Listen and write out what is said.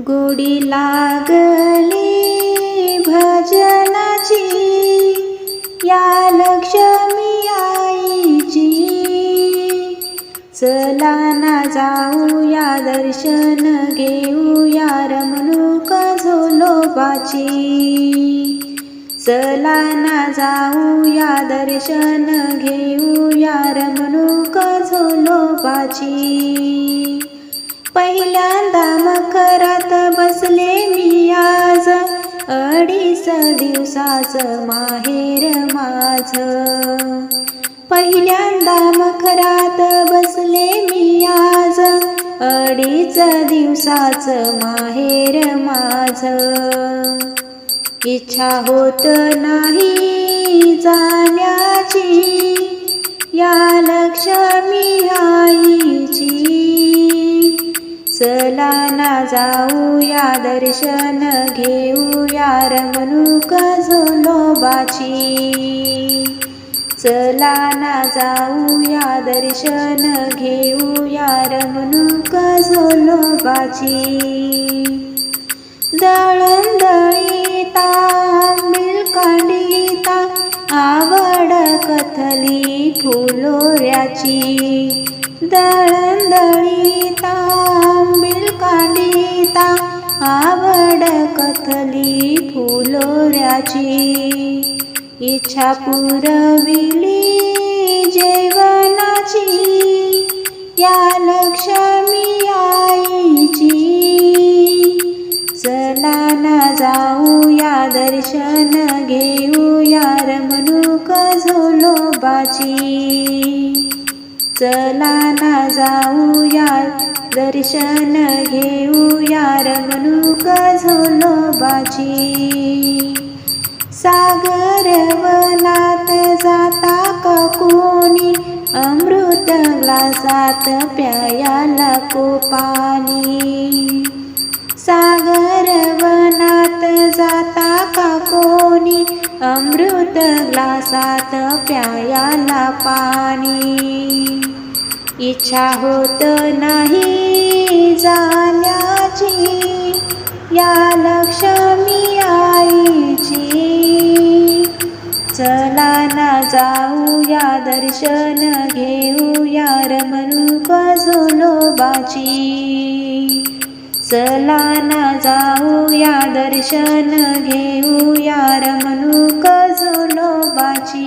गोडी लागली भजनाची. या लक्ष्मी आईची चला ना जाऊया दर्शन घेऊया रमणूक झोलोबाची. चला ना जाऊया दर्शन घेऊया रमणूक झोलोबाची. पहिल्यांदा मकरात बसले मी आज. अडीच दिवसाचं माहेर माझ. पहिल्यांदा मकरात बसले मी आज. अडीच दिवसाचं माहेर माझ. इच्छा होत नाही जाण्याची. या लक्ष्मी आई चला ना जाऊया दर्शन घेऊया रमणूक झोलोबाची चला ना जाऊया दर्शन घेऊया रमणूक झोलोबाची दळंदळीता कांडिता आवड कथली फुलोऱ्याची. दळंदळीता आवड कथली फुलोऱ्याची. इच्छा पुरविली जेवणाची. या लक्ष्मी आईची. चला ना जाऊया दर्शन घेऊया रमणूक झोलोबाची. चला ना जाऊया दर्शन घेऊया रमणूक झोलोबाची. सागर वनात जाता का कोणी? अमृत ग्लासात प्यायाला पाणी सागर वनात जाता का कोणी? अमृत ग्लासात प्यायाला पाणी. इच्छा होत नाही जाण्याची. या लक्ष्मी आईची चला ना जाऊया दर्शन घेऊया रमणूक झोलोबाची चला ना जाऊया दर्शन घेऊया रमणूक झोलोबाची